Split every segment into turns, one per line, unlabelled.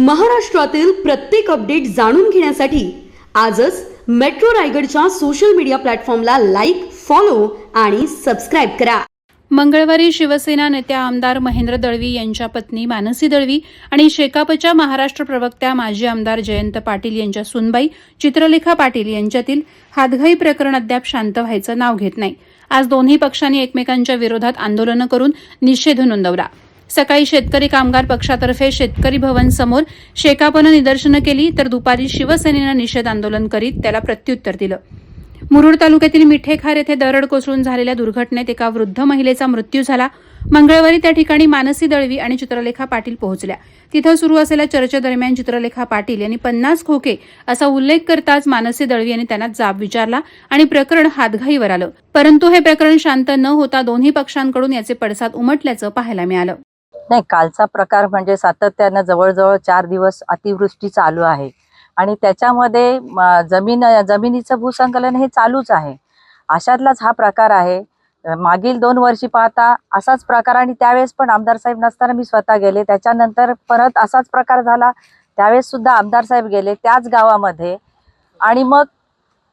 महाराष्ट्रातील प्रत्येक अपडेट जाणून घेण्यासाठी आजच मेट्रो रायगडच्या सोशल मीडिया प्लॅटफॉर्मला लाईक फॉलो आणि सबस्क्राईब करा.
मंगळवारी शिवसेना नेत्या आमदार महेंद्र दळवी यांच्या पत्नी मानसी दळवी आणि शेकापच्या महाराष्ट्र प्रवक्त्या माजी आमदार जयंत पाटील यांच्या सुनबाई चित्रलेखा पाटील यांच्यातील हातघाई प्रकरण अद्याप शांत व्हायचं नाव घेत नाही. आज दोन्ही पक्षांनी एकमेकांच्या विरोधात आंदोलनं करून निषेध नोंदवला. सकाळी शेतकरी कामगार पक्षातर्फे शेतकरी भवन समोर शेकापनं निदर्शनं केली तर दुपारी शिवसेनेनं निषेध आंदोलन करीत त्याला प्रत्युत्तर दिलं. मुरुड तालुक्यातील मिठेखार येथे दरड कोसळून झालेल्या दुर्घटनेत एका वृद्ध महिलेचा मृत्यू झाला. मंगळवारी त्या ठिकाणी मानसी दळवी आणि चित्रलेखा पाटील पोहोचल्या. तिथं सुरू असलेल्या चर्चेदरम्यान चित्रलेखा पाटील यांनी पन्नास खोके असा उल्लेख करताच मानसी दळवी यांनी त्यांना जाब विचारला आणि प्रकरण हातघाईवर आलं. परंतु हे प्रकरण शांत न होता दोन्ही पक्षांकडून याचे पडसाद उमटल्याचं पाहायला मिळालं.
नाही कालचा प्रकार म्हणजे सातत्यानं जवळजवळ चार दिवस अतिवृष्टी चालू आहे. आणि त्याच्यामध्ये जमीन जमिनीचं भूसंकलन हे चालूच आहे. अशातलाच हा प्रकार आहे. मागील दोन वर्षी पाहता असाच प्रकार आणि त्यावेळेस पण आमदार साहेब नसताना मी स्वतः गेले. त्याच्यानंतर परत असाच प्रकार झाला. त्यावेळेस सुद्धा आमदार साहेब गेले त्याच गावामध्ये. आणि मग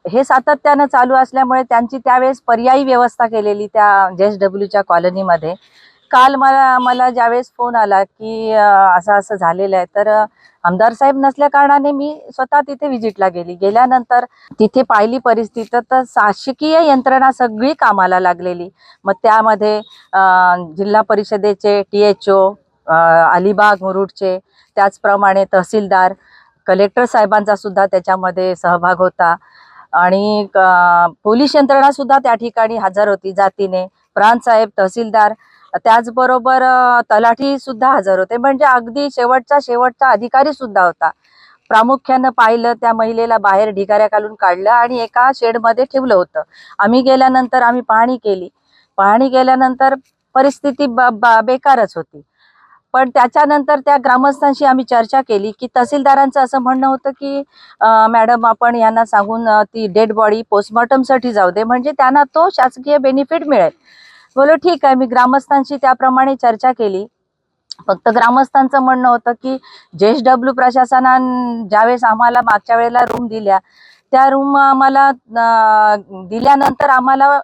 हे सातत्यानं चालू असल्यामुळे त्यांची त्यावेळेस पर्यायी व्यवस्था केलेली त्या जे एस डब्ल्यूच्या कॉलनीमध्ये. काल मला मला ज्यावेळेस फोन आला की असं असं झालेलं आहे तर आमदार साहेब नसल्या कारणाने मी स्वतः तिथे व्हिजिटला गेली. गेल्यानंतर तिथे पाहिली परिस्थिती तर शासकीय यंत्रणा सगळी कामाला लागलेली. मग त्यामध्ये जिल्हा परिषदेचे टी एच ओ अलिबाग मुरुडचे त्याचप्रमाणे तहसीलदार कलेक्टर साहेबांचा सुद्धा त्याच्यामध्ये सहभाग होता. आणि पोलीस यंत्रणा सुद्धा त्या ठिकाणी हजर होती जातीने. प्रांत साहेब तहसीलदार त्याचबरोबर तलाठी सुद्धा हजर होते. म्हणजे अगदी शेवटचा शेवटचा अधिकारी सुद्धा होता. प्रामुख्यानं पाहिलं त्या महिलेला बाहेर ढिगाऱ्या घालून काढलं आणि एका शेडमध्ये ठेवलं होतं. आम्ही गेल्यानंतर आम्ही पाहणी केली. पाहणी केल्यानंतर परिस्थिती बेकारच होती. पण त्याच्यानंतर त्या ग्रामस्थांशी आम्ही चर्चा केली की तहसीलदारांचं असं म्हणणं होतं की मॅडम आपण यांना सांगून ती डेड बॉडी पोस्टमॉर्टमसाठी जाऊ दे. म्हणजे त्यांना तो शासकीय बेनिफिट मिळेल. बोलो ठीक आहे. मी ग्रामस्थांशी त्याप्रमाणे चर्चा केली. फक्त ग्रामस्थांचं म्हणणं होतं की जे डब्ल्यू प्रशासनान ज्यावेळेस आम्हाला मागच्या वेळेला रूम दिल्या त्या रूम आम्हाला दिल्यानंतर आम्हाला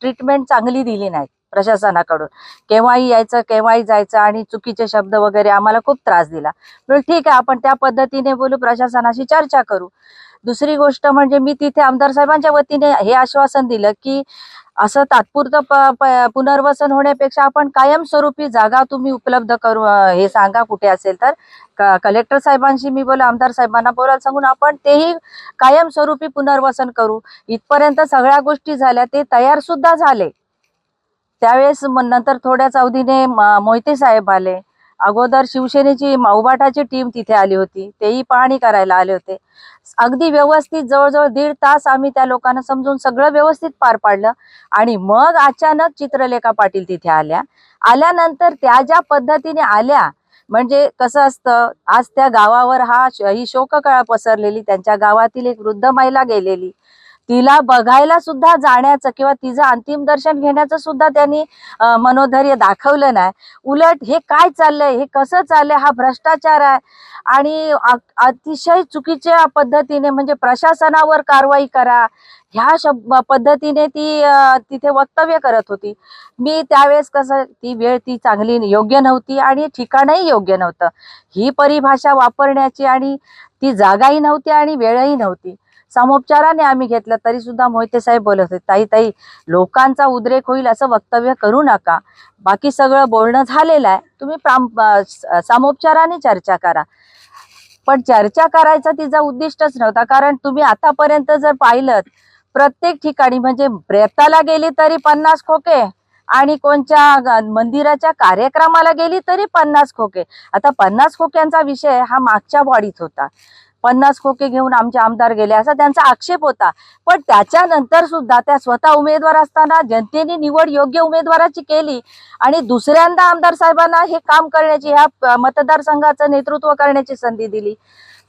ट्रीटमेंट चांगली दिली नाही प्रशासनाकडून. केव्हाही यायचं केव्हाही जायचं आणि चुकीचे शब्द वगैरे आम्हाला खूप त्रास दिला. बोल ठीक आहे. आपण त्या पद्धतीने बोलू प्रशासनाशी चर्चा करू. दुसरी गोष्ट म्हणजे मी तिथे आमदार साहेबांच्या वतीने हे आश्वासन दिलं की असं तात्पुरतं प- प- पुनर्वसन होण्यापेक्षा आपण कायमस्वरूपी जागा तुम्ही उपलब्ध करू हे सांगा कुठे असेल तर. क- कलेक्टर साहेबांशी मी बोला आमदार साहेबांना बोलायला सांगून आपण तेही कायमस्वरूपी पुनर्वसन करू. इथपर्यंत सगळ्या गोष्टी झाल्या ते तयार सुद्धा झाले. त्यावेळेस नंतर थोड्याच अवधीने मोहिते साहेब आले. अगोदर शिवसेनेची माऊबाटाची टीम तिथे आली होती. तेही पाहणी करायला आले होते. अगदी व्यवस्थित जवळजवळ दीड तास आम्ही त्या लोकांना समजून सगळं व्यवस्थित पार पाडलं आणि मग अचानक चित्रलेखा पाटील तिथे आल्या. आल्यानंतर त्या ज्या पद्धतीने आल्या म्हणजे कसं असतं आज त्या गावावर हा ही शोककळा पसरलेली त्यांच्या गावातील एक वृद्ध महिला गेलेली तिला बघायला सुद्धा जाण्याचं किंवा तिचं अंतिम दर्शन घेण्याचं सुद्धा त्यांनी मनोधैर्य दाखवलं नाही. उलट हे काय चाललंय? हे कसं चाललंय? हा भ्रष्टाचार आहे. आणि अतिशय चुकीच्या पद्धतीने म्हणजे प्रशासनावर कारवाई करा. ह्या शब पद्धतीने ती तिथे वक्तव्य करत होती. मी त्यावेळेस कसं ती वेळ ती चांगली योग्य नव्हती आणि ठिकाणही योग्य नव्हतं. ही परिभाषा वापरण्याची आणि ती जागाही नव्हती आणि वेळही नव्हती. सामोपचाराने आम्ही घेतलं तरी सुद्धा मोहिते साहेब बोलत होते ताई ताई लोकांचा उद्रेक होईल असं वक्तव्य करू नका. बाकी सगळं बोलणं झालेलं आहे. तुम्ही प्राम सामोपचाराने चर्चा करा. पण चर्चा करायचा तिचा उद्दिष्टच नव्हता कारण तुम्ही आतापर्यंत जर पाहिलं प्रत्येक ठिकाणी म्हणजे प्रेताला गेली तरी पन्नास खोके आणि कोणत्या मंदिराच्या कार्यक्रमाला गेली तरी पन्नास खोके. आता पन्नास खोक्यांचा विषय हा मागच्या बॉडीत होता. पन्नास खोके घेऊन आमचे आमदार गेले असा त्यांचा आक्षेप होता. पण त्याच्यानंतर सुद्धा त्या स्वतः उमेदवार असताना जनतेने निवड योग्य उमेदवाराची केली आणि दुसऱ्यांदा आमदार साहेबांना हे काम करण्याची ह्या प- मतदारसंघाचं नेतृत्व करण्याची संधी दिली.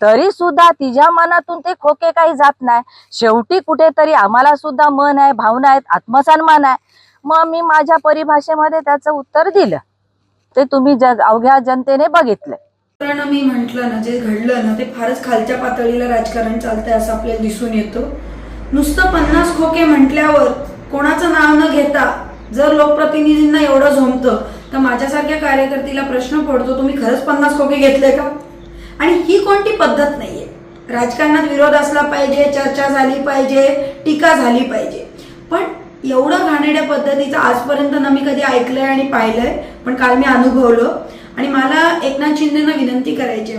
तरी सुद्धा तिच्या मनातून ते खोके काही जात नाही. शेवटी कुठेतरी आम्हाला सुद्धा मन आहे भावना आहेत आत्मसन्मान आहे. मग मी माझ्या परिभाषेमध्ये त्याचं उत्तर दिलं. ते तुम्ही जग अवघ्या जनतेने बघितलंय
कारण मी म्हटलं ना जे घडलं ना ते फारच खालच्या पातळीला राजकारण चालतंय असं आपल्याला दिसून येतो. नुसतं पन्नास खोके म्हटल्यावर कोणाचं नाव न घेता जर लोकप्रतिनिधींना एवढं झोमतं तर माझ्यासारख्या कार्यकर्तीला प्रश्न पडतो तुम्ही खरंच पन्नास खोके घेतले का? आणि ही कोणती पद्धत नाहीये. राजकारणात विरोध असला पाहिजे चर्चा झाली पाहिजे टीका झाली पाहिजे. पण एवढं घाणेड्या पद्धतीचं आजपर्यंत ना मी कधी ऐकलंय आणि पाहिलंय पण काल मी अनुभवलं आणि मला एकनाथ शिंदेना विनंती करायची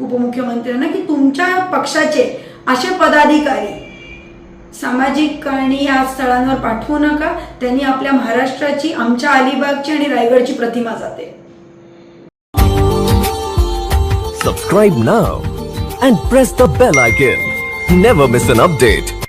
उपमुख्यमंत्र्यांना की तुमच्या पक्षाचे असे पदाधिकारी सामाजिक आणि या स्थळांवर पाठवू नका. त्यांनी आपल्या महाराष्ट्राची आमच्या अलिबागची आणि रायगडची प्रतिमा जाते.
Subscribe now and press the bell icon never miss an update